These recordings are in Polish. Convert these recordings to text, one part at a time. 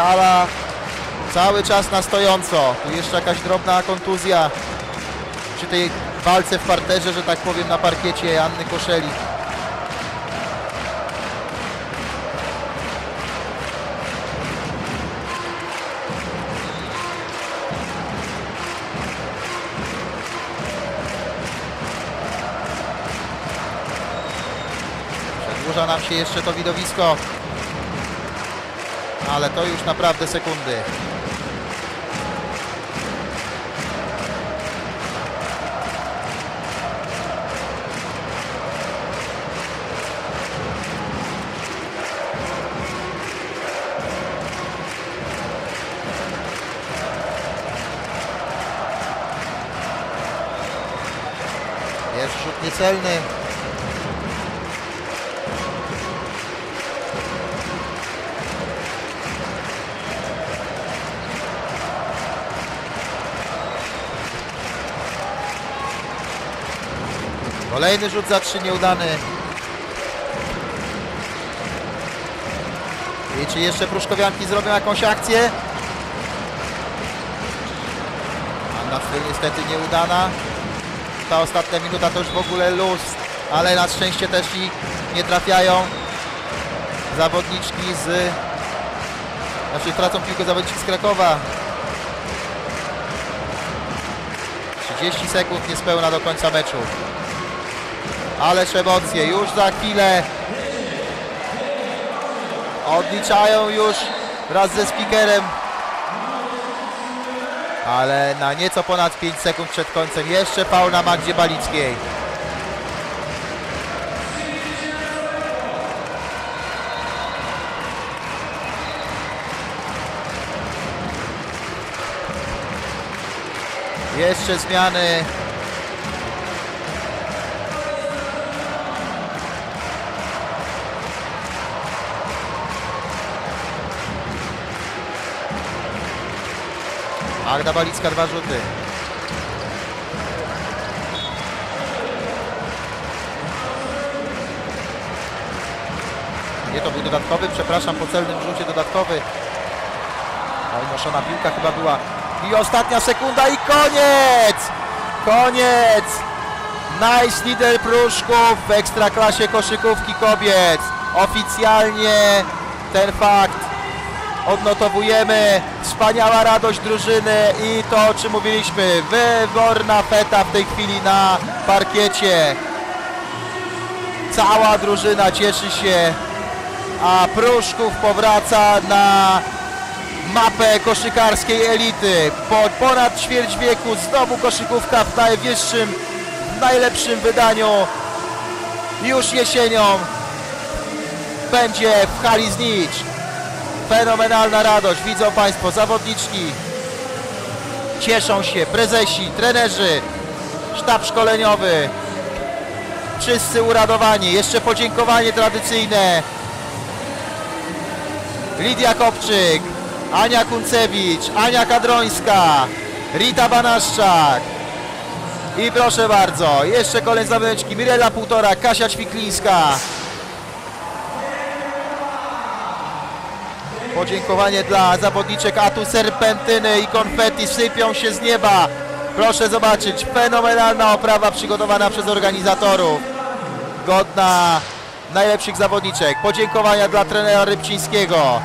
Hala cały czas na stojąco. Tu jeszcze jakaś drobna kontuzja przy tej walce w parterze, że tak powiem, na parkiecie Anny Koszeli. Przedłuża nam się jeszcze to widowisko. Ale to już naprawdę sekundy. Jest rzut niecelny. Kolejny rzut za trzy nieudany. I czy jeszcze Pruszkowianki zrobią jakąś akcję? Anna Cwyl niestety nieudana. Ta ostatnia minuta to już w ogóle luz, ale na szczęście też i nie trafiają zawodniczki z... Znaczy tracą piłkę zawodniczki z Krakowa. 30 sekund niespełna do końca meczu. Ależ emocje, już za chwilę odliczają już wraz ze speakerem. Ale na nieco ponad 5 sekund przed końcem jeszcze faul na Magdzie Balickiej. Jeszcze zmiany. Magda Balicka dwa rzuty. Nie, to był dodatkowy, przepraszam, po celnym rzucie dodatkowy. Noszona piłka chyba była. I ostatnia sekunda i koniec! Koniec! Nice lider Pruszków w Ekstraklasie koszykówki kobiet. Oficjalnie ten fakt odnotowujemy. Wspaniała radość drużyny i to, o czym mówiliśmy, wyborna feta w tej chwili na parkiecie. Cała drużyna cieszy się, a Pruszków powraca na mapę koszykarskiej elity. Po ponad ćwierć wieku znowu koszykówka w najwyższym, w najlepszym wydaniu. Już jesienią będzie w hali Znicz. Fenomenalna radość. Widzą Państwo, zawodniczki cieszą się, prezesi, trenerzy, sztab szkoleniowy. Wszyscy uradowani. Jeszcze podziękowanie tradycyjne. Lidia Kopczyk, Ania Kuncewicz, Ania Kadrońska, Rita Banaszczak. I proszę bardzo, jeszcze kolejne zawodniczki. Mirela Półtora, Kasia Ćwiklińska. Podziękowanie dla zawodniczek Atu Serpentyny i konfetti sypią się z nieba. Proszę zobaczyć, fenomenalna oprawa przygotowana przez organizatorów. Godna najlepszych zawodniczek. Podziękowania dla trenera Rybcińskiego.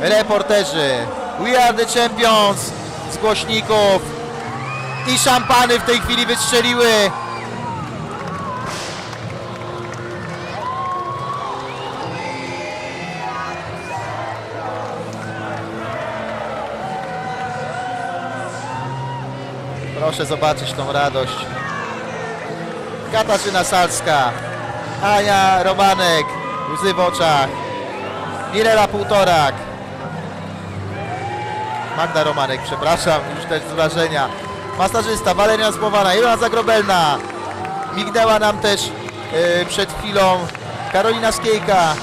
Reporterzy. We are the champions z głośników. I szampany w tej chwili wystrzeliły. Proszę zobaczyć tą radość. Katarzyna Salska, Ania Romanek, łzy w oczach, Mirela Półtorak, Magda Romanek, przepraszam, już też z wrażenia. Masażysta Waleria Słowana, Ilona Zagrobelna, mignęła nam też yy, przed chwilą Karolina Skiejka,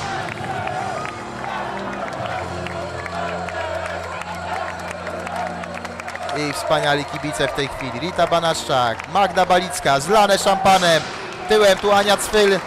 i wspaniali kibice w tej chwili. Rita Banaszczak, Magda Balicka, zlane szampanem. Tyłem tu Ania Cwyl